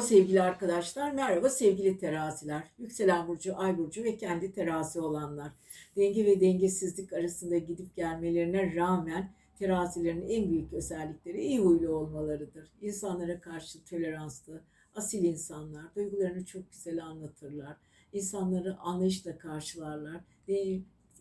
Sevgili arkadaşlar, merhaba sevgili teraziler. Yükselen burcu, ay burcu ve kendi terazi olanlar. Denge ve dengesizlik arasında gidip gelmelerine rağmen terazilerin en büyük özellikleri iyi huylu olmalarıdır. İnsanlara karşı toleranslı, asil insanlar, duygularını çok güzel anlatırlar. İnsanları anlayışla karşılarlar.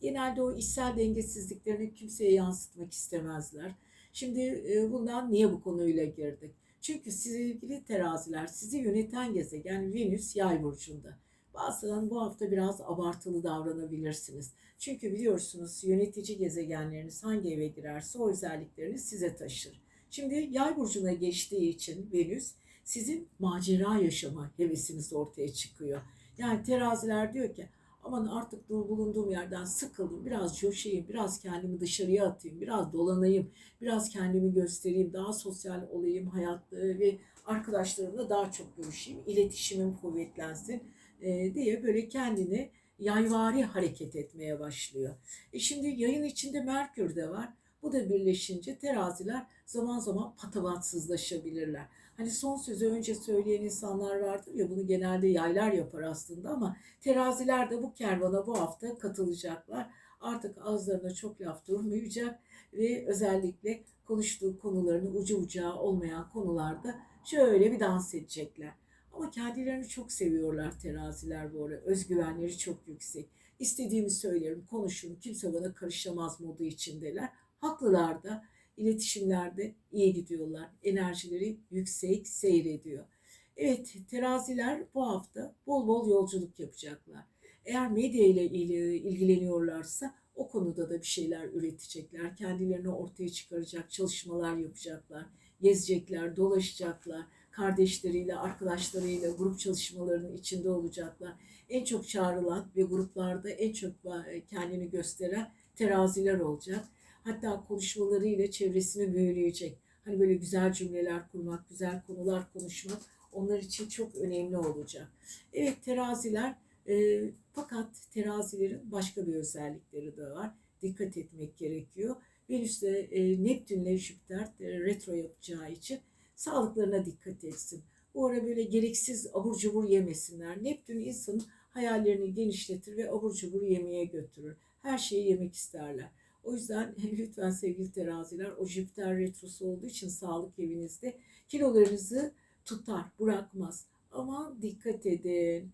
Genelde o içsel dengesizliklerini kimseye yansıtmak istemezler. Şimdi e, bundan niye bu konuyla girdik? Çünkü sevgili teraziler sizi yöneten gezegen Venüs yay burcunda. Bazen bu hafta biraz abartılı davranabilirsiniz. Çünkü biliyorsunuz yönetici gezegenleriniz hangi eve girerse o özelliklerini size taşır. Şimdi yay burcuna geçtiği için Venüs sizin macera yaşama hevesiniz ortaya çıkıyor. Yani teraziler diyor ki aman artık bulunduğum yerden sıkıldım. Biraz coşayım, biraz kendimi dışarıya atayım, biraz dolanayım, biraz kendimi göstereyim, daha sosyal olayım hayatta ve arkadaşlarımla daha çok görüşeyim, iletişimim kuvvetlensin e, diye böyle kendini yayvari hareket etmeye başlıyor. E şimdi yayın içinde Merkür de var. Bu da birleşince teraziler zaman zaman patavatsızlaşabilirler. Hani son sözü önce söyleyen insanlar vardır ya bunu genelde yaylar yapar aslında ama teraziler de bu kervana bu hafta katılacaklar. Artık ağızlarına çok laf durmayacak ve özellikle konuştuğu konularını ucu ucağı olmayan konularda şöyle bir dans edecekler. Ama kendilerini çok seviyorlar teraziler bu arada. Özgüvenleri çok yüksek. İstediğimi söylerim, konuşurum, kimse bana karışamaz modu içindeler. Haklılar da iletişimlerde iyi gidiyorlar. Enerjileri yüksek seyrediyor. Evet teraziler bu hafta bol bol yolculuk yapacaklar. Eğer medya ile ilgileniyorlarsa o konuda da bir şeyler üretecekler. Kendilerini ortaya çıkaracak çalışmalar yapacaklar. Gezecekler, dolaşacaklar. Kardeşleriyle, arkadaşlarıyla grup çalışmalarının içinde olacaklar. En çok çağrılan ve gruplarda en çok kendini gösteren teraziler olacak Hatta konuşmalarıyla çevresini büyüleyecek. Hani böyle güzel cümleler kurmak, güzel konular konuşmak onlar için çok önemli olacak. Evet teraziler e, fakat terazilerin başka bir özellikleri de var. Dikkat etmek gerekiyor. Venüs'te e, Neptün'le Jüpiter e, retro yapacağı için sağlıklarına dikkat etsin. Bu ara böyle gereksiz abur cubur yemesinler. Neptün insanın hayallerini genişletir ve abur cubur yemeye götürür. Her şeyi yemek isterler. O yüzden lütfen sevgili teraziler o Jüpiter retrosu olduğu için sağlık evinizde kilolarınızı tutar, bırakmaz. Ama dikkat edin.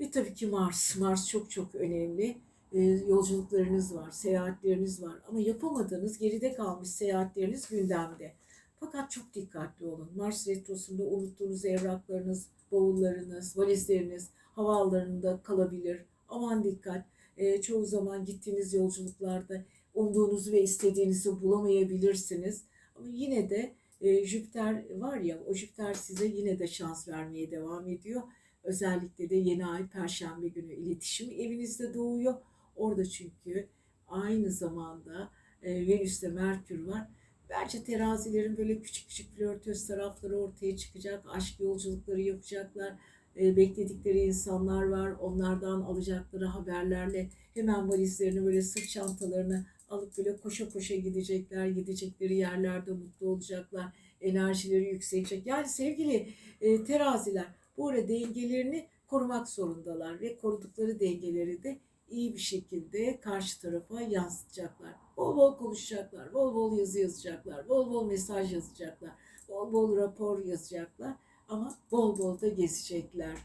Ve tabii ki Mars. Mars çok çok önemli. Ee, yolculuklarınız var, seyahatleriniz var. Ama yapamadığınız, geride kalmış seyahatleriniz gündemde. Fakat çok dikkatli olun. Mars retrosunda unuttuğunuz evraklarınız, bavullarınız, valizleriniz havaalanında kalabilir. Aman dikkat. Ee, çoğu zaman gittiğiniz yolculuklarda umduğunuzu ve istediğinizi bulamayabilirsiniz. Ama yine de e, Jüpiter var ya o Jüpiter size yine de şans vermeye devam ediyor. Özellikle de yeni ay Perşembe günü iletişim evinizde doğuyor. Orada çünkü aynı zamanda e, Venüs'te Merkür var. Bence terazilerin böyle küçük küçük flörtöz tarafları ortaya çıkacak. Aşk yolculukları yapacaklar. E, bekledikleri insanlar var. Onlardan alacakları haberlerle hemen valizlerini böyle sırt çantalarını alıp böyle koşa koşa gidecekler, gidecekleri yerlerde mutlu olacaklar, enerjileri yükselecek. Yani sevgili e, teraziler bu arada dengelerini korumak zorundalar ve korudukları dengeleri de iyi bir şekilde karşı tarafa yansıtacaklar. Bol bol konuşacaklar, bol bol yazı yazacaklar, bol bol mesaj yazacaklar, bol bol rapor yazacaklar ama bol bol da gezecekler.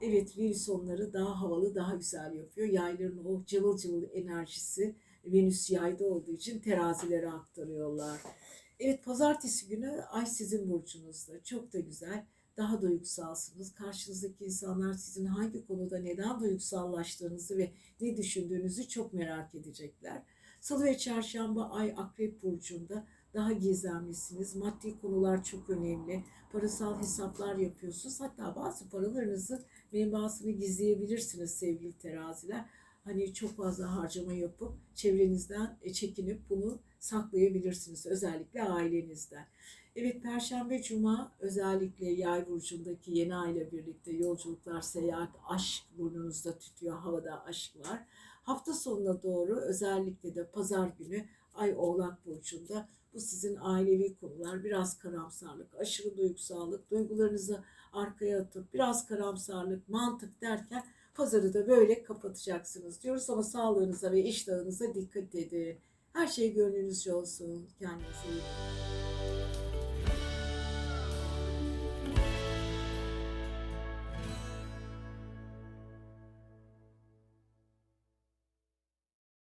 Evet virüs onları daha havalı, daha güzel yapıyor. Yayların o cıvıl cıvıl enerjisi Venüs yayda olduğu için terazilere aktarıyorlar. Evet pazartesi günü ay sizin burcunuzda. Çok da güzel. Daha duygusalsınız. Karşınızdaki insanlar sizin hangi konuda neden duygusallaştığınızı ve ne düşündüğünüzü çok merak edecekler. Salı ve çarşamba ay akrep burcunda daha gizemlisiniz. Maddi konular çok önemli. Parasal hesaplar yapıyorsunuz. Hatta bazı paralarınızın menbaasını gizleyebilirsiniz sevgili teraziler hani çok fazla harcama yapıp çevrenizden e, çekinip bunu saklayabilirsiniz. Özellikle ailenizden. Evet Perşembe Cuma özellikle yay burcundaki yeni ay ile birlikte yolculuklar, seyahat, aşk burnunuzda tütüyor. Havada aşk var. Hafta sonuna doğru özellikle de pazar günü Ay Oğlak Burcu'nda. Bu sizin ailevi konular, biraz karamsarlık, aşırı duygusallık, duygularınızı arkaya atıp biraz karamsarlık, mantık derken pazarı da böyle kapatacaksınız diyoruz ama sağlığınıza ve iştahınıza dikkat edin. Her şey gönlünüzce olsun. Kendinize iyi bakın.